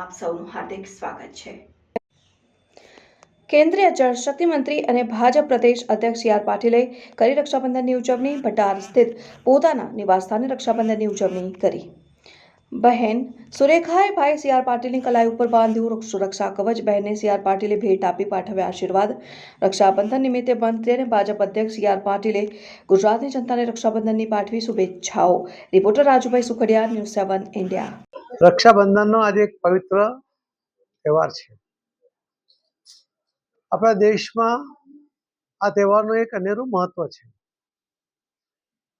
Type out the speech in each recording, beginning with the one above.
આપ સૌનું હાર્દિક સ્વાગત છે. કેન્દ્રીય જળશક્તિ મંત્રી અને ભાજપ પ્રદેશ અધ્યક્ષ સી આર પાટીલે કરી રક્ષાબંધનની ઉજવણી ભટાર સ્થિત પોતાના નિવાસસ્થાને રક્ષાબંધનની ઉજવણી કરી. બહેન સુરેખાએ ભાઈ સી આર પાટીલની કલાઈ ઉપર બાંધ્યું સુરક્ષા કવચ. બહેને સી આર પાટીલે ભેટ આપી પાઠવ્યા આશીર્વાદ. રક્ષાબંધન નિમિત્તે મંત્રી અને ભાજપ અધ્યક્ષ સી આર પાટીલે ગુજરાતની જનતાને રક્ષાબંધનની પાઠવી શુભેચ્છાઓ. Reporter Rajubhai Sukhadiya, news seven India. રક્ષાબંધનનો આજે એક પવિત્ર તહેવાર છે. આપણા દેશમાં આ તહેવારનું એક અનેરું મહત્વ છે.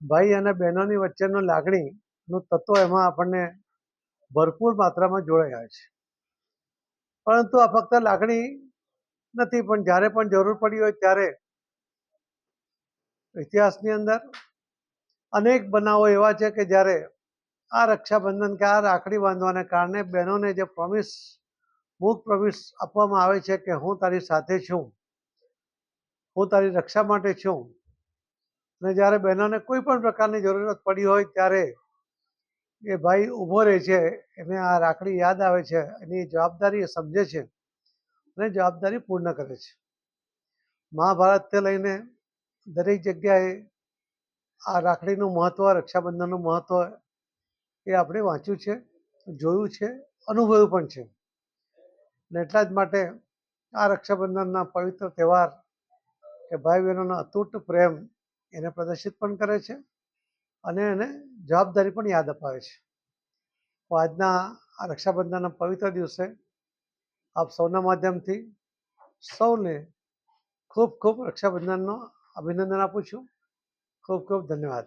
ભાઈ અને બહેનોની વચ્ચેનો લાગણીનું તત્વ એમાં આપણને ભરપૂર માત્રામાં જોડાયા છે. પરંતુ આ ફક્ત લાગણી નથી, પણ જ્યારે પણ જરૂર પડી હોય ત્યારે ઇતિહાસની અંદર અનેક બનાવો એવા છે કે જ્યારે આ રક્ષાબંધન કે આ રાખડી બાંધવાને કારણે બહેનોને જે પ્રોમિસ મૂક પ્રોમિસ આપવામાં આવે છે કે હું તારી સાથે છું. હું તારી રક્ષા માટે છું. અને જ્યારે બહેનોને કોઈ પણ પ્રકારની જરૂરત પડી હોય ત્યારે એ ભાઈ ઊભો રહે છે, એને આ રાખડી યાદ આવે છે, એની જવાબદારી એ સમજે છે અને જવાબદારી પૂર્ણ કરે છે. મહાભારતથી લઈને દરેક જગ્યાએ આ રાખડીનું મહત્ત્વ રક્ષાબંધનનું મહત્ત્વ એ આપણે વાંચ્યું છે, જોયું છે, અનુભવ્યું પણ છે. ને એટલા જ માટે આ રક્ષાબંધનના પવિત્ર તહેવાર કે ભાઈ બહેનોનો અતૂટ પ્રેમ એને પ્રદર્શિત પણ કરે છે અને એને જવાબદારી પણ યાદ અપાવે છે. તો આજના આ રક્ષાબંધનના પવિત્ર દિવસે આપ સૌના માધ્યમથી સૌને ખૂબ ખૂબ રક્ષાબંધનનો અભિનંદન આપું છું. ખૂબ ખૂબ ધન્યવાદ.